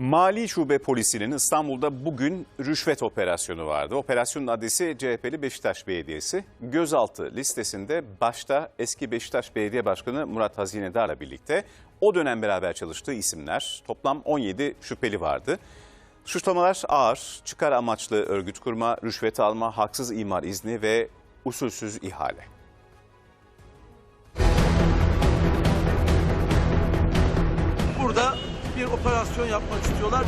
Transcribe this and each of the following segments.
Mali Şube Polisi'nin İstanbul'da bugün rüşvet operasyonu vardı. Operasyonun adresi CHP'li Beşiktaş Belediyesi. Gözaltı listesinde başta eski Beşiktaş Belediye Başkanı Murat Hazinedar'la birlikte o dönem beraber çalıştığı isimler toplam 17 şüpheli vardı. Suçlamalar ağır, çıkar amaçlı örgüt kurma, rüşvet alma, haksız imar izni ve usulsüz ihale. Bir operasyon yapmak istiyorlar.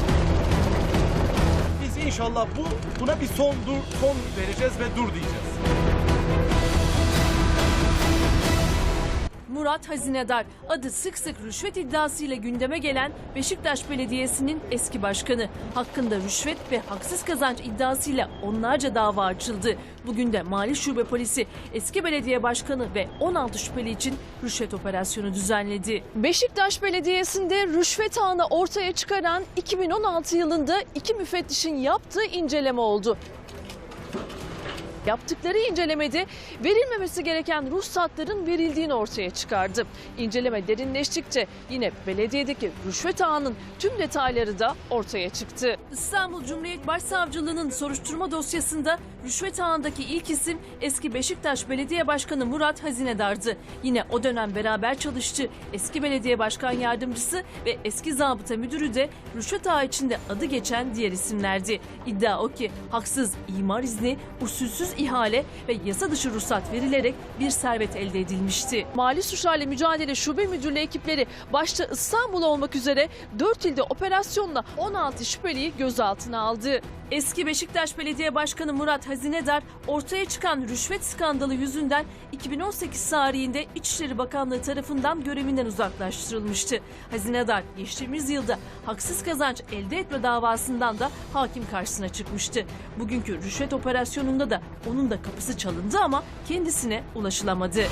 Biz inşallah bu buna bir son dur son vereceğiz ve dur diyeceğiz. Murat Hazinedar adı sık sık rüşvet iddiasıyla gündeme gelen Beşiktaş Belediyesi'nin eski başkanı. Hakkında rüşvet ve haksız kazanç iddiasıyla onlarca dava açıldı. Bugün de Mali Şube Polisi eski belediye başkanı ve 16 şüpheli için rüşvet operasyonu düzenledi. Beşiktaş Belediyesi'nde rüşvet ağını ortaya çıkaran 2016 yılında iki müfettişin yaptığı inceleme oldu. Yaptıkları incelemede verilmemesi gereken ruhsatların verildiğini ortaya çıkardı. İnceleme derinleştikçe yine belediyedeki rüşvet ağının tüm detayları da ortaya çıktı. İstanbul Cumhuriyet Başsavcılığı'nın soruşturma dosyasında rüşvet ağındaki ilk isim eski Beşiktaş Belediye Başkanı Murat Hazinedar'dı. Yine o dönem beraber çalıştı. Eski belediye başkan yardımcısı ve eski zabıta müdürü de rüşvet ağı içinde adı geçen diğer isimlerdi. İddia o ki haksız imar izni, usulsüz ihale ve yasa dışı ruhsat verilerek bir servet elde edilmişti. Mali Suçlarla Mücadele Şube Müdürlüğü ekipleri başta İstanbul olmak üzere 4 ilde operasyonla 16 şüpheliyi gözaltına aldı. Eski Beşiktaş Belediye Başkanı Murat Hazinedar ortaya çıkan rüşvet skandalı yüzünden 2018 tarihinde İçişleri Bakanlığı tarafından görevinden uzaklaştırılmıştı. Hazinedar geçtiğimiz yılda haksız kazanç elde etme davasından da hakim karşısına çıkmıştı. Bugünkü rüşvet operasyonunda da onun da kapısı çalındı ama kendisine ulaşılamadı.